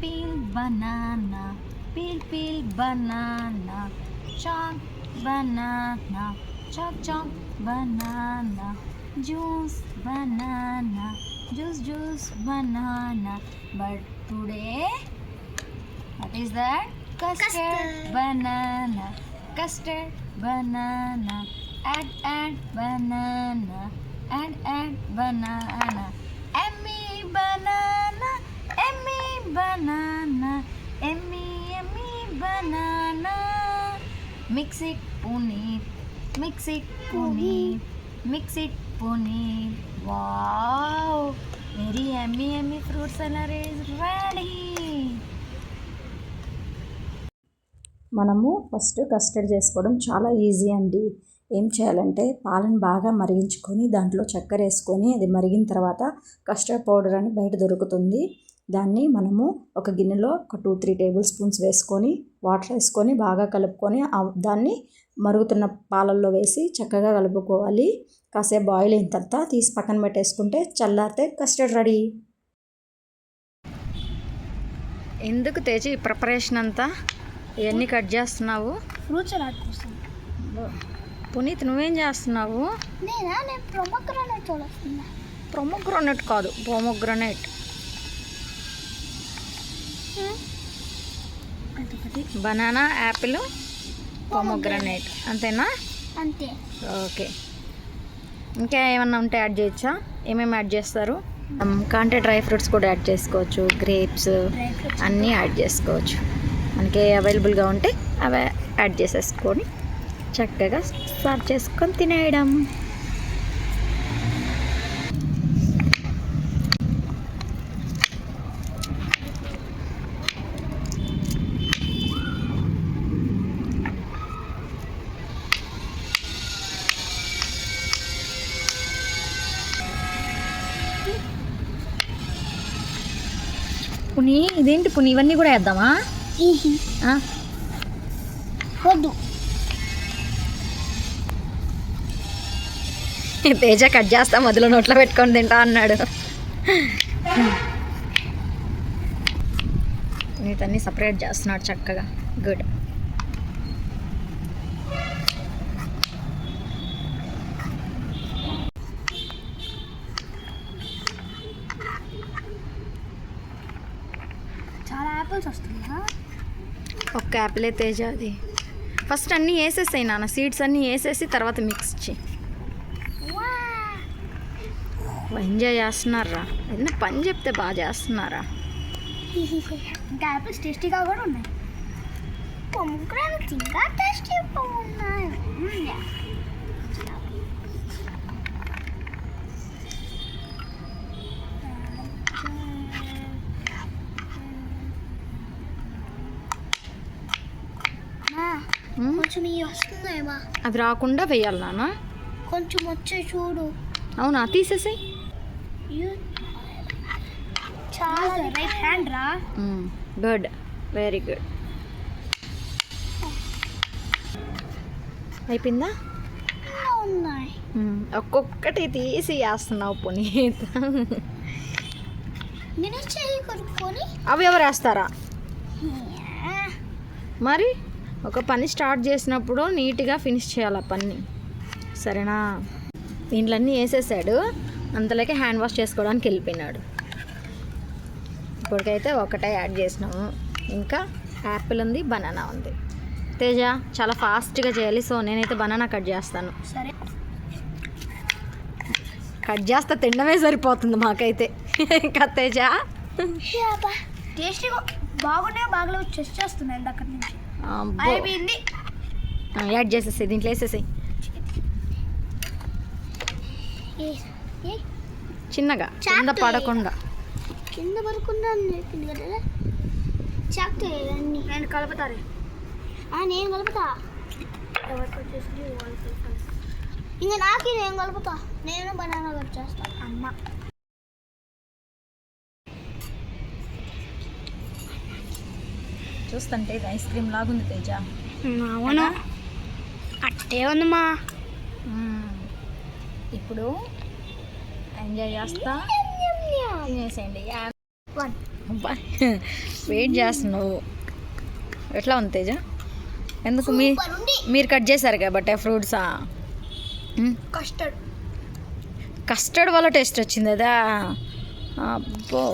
peel banana, peel peel banana, chunk banana, chunk chop banana, juice banana, juice juice banana. But today, what is that? Custard, Custard. banana, custard banana, add add banana, add add banana, emmy banana, banana, emmy emmy banana. Mix it, puneet, mix it, puneet, mix it, puneet. Wow, very yummy yummy fruit salad is ready. మనము first custard చేసుకోవడం చాలా easy అండి ఏం చేయాలంటే పాలను బాగా మరిగించుకొని దాంట్లో చక్కెర వేసుకొని అది మరిగిన తర్వాత కస్టర్డ్ పౌడర్ అని బయట దొరుకుతుంది దాన్ని మనము ఒక గిన్నెలో ఒక టూ త్రీ టేబుల్ స్పూన్స్ వేసుకొని వాటర్ వేసుకొని బాగా కలుపుకొని దాన్ని మరుగుతున్న పాలల్లో వేసి చక్కగా కలుపుకోవాలి. కాసేపు బాయిల్ అయిన తర్వాత తీసి పక్కన పెట్టేసుకుంటే చల్లారితే కస్టర్డ్ రెడీ ఎందుకు తేజ ఈ ప్రిపరేషన్ అంతా? ఇవన్నీ కట్ చేస్తున్నావు? ఫ్రూట్స్ సలాడ్ కోసం. పునీత్ నువ్వేం చేస్తున్నావు? నేనా? నేను ప్రొమోగ్రానేట్ కాదు ప్రొమోగ్రనేట్ బనానా యాపిల్ ప్రొమోగ్రనేట్ అంతేనా? అంతే. ఓకే. ఇంకా ఏమన్నా ఉంటే యాడ్ చేయొచ్చా? ఏమేమి యాడ్ చేస్తారు? కాంటే డ్రై ఫ్రూట్స్ కూడా యాడ్ చేసుకోవచ్చు. గ్రేప్స్ అన్నీ యాడ్ చేసుకోవచ్చు. మనకి అవైలబుల్గా ఉంటే అవి యాడ్ చేసేసుకొని చక్కగా సర్వ్ చేసుకొని తినేయడం. పుని ఇదేంటి పుని? ఇవన్నీ కూడా వేద్దామా? వద్దు. తేజ కట్ చేస్తా మొదలు నోట్లో పెట్టుకొని తింటా అన్నాడు. నీతన్ని సపరేట్ చేస్తున్నాడు చక్కగా. గుడ్ యాపిల్స్ వస్తుందా ఒక్క యాపిలే తేజ అది. ఫస్ట్ అన్నీ వేసేసాయి నాన్న సీడ్స్ అన్నీ వేసేసి తర్వాత మిక్స్ చేయి. ఎంజాయ్ చేస్తున్నారా? ఏదైనా పని చెప్తే బాగా చేస్తున్నారా? ఇంకా యాపిల్స్ టేస్టీగా కూడా ఉన్నాయి. ఇంకా టేస్టీగా ఉన్నాయి. కొంచెం ఇవి వస్తున్నాయేమా అవి రాకుండా వేయాలి నాన్న. కొంచెం వచ్చే చూడు. అవునా? తీసేసాయి. చాలా రైట్ హ్యాండ్ రా. గుడ్ వెరీ గుడ్ అయిపోయిందా? ఉన్నాయి. ఒక్కొక్కటి తీసి వేస్తున్నావు పునీత్ నేను చెయ్యి కొనుక్కొని అవి ఎవరు వేస్తారా? మరి? ఒక పని స్టార్ట్ చేసినప్పుడు నీట్గా ఫినిష్ చేయాలి ఆ పని. సరేనా? దీంట్లో అన్నీ వేసేసాడు. అంతలోకి హ్యాండ్ వాష్ చేసుకోవడానికి వెళ్ళిపోయినాడు. ఇప్పటికైతే ఒకటే యాడ్ చేసినాము. ఇంకా యాపిల్ ఉంది బనానా ఉంది. తేజ చాలా ఫాస్ట్గా చేయాలి. సో నేనైతే బనానా కట్ చేస్తాను. సరే. కట్ చేస్తే తినడమే సరిపోతుంది మాకైతే. ఇంకా తేజ? టేస్టీ బాగున్నాయి బాగా చేస్తున్నాయి ఇందాక నుంచి. అయిపోయింది. యాడ్ చేసేసి దీంట్లో వేసేసి ఏ- ఏ, చిన్నగా కింద పడకుండా. కింద పడకుండా చాక్తో నేను కలుపుతారు నేను కలుపుతా. వాళ్ళకి కలుపుతా. ఇంకా నాకి నేను కలుపుతా. నేను బనానా కట్ చేస్తా. అమ్మ. చూస్తుంటే ఇది ఐస్ క్రీమ్ లాగుంది తేజ. అవును. అట్టే ఉందమ్మా మ్మ్. ఇప్పుడు ఎంజాయ్ చేస్తా. తినేసేయండి. వెయిట్ చేస్తున్నావు. ఎట్లా ఉంది తేజ? ఎందుకు మీ ఉంది. మీరు కట్ చేశారు కాబట్టి ఫ్రూట్సా? కస్టర్డ్. కస్టర్డ్ వల్ల టేస్ట్ వచ్చింది అదా అబ్బో.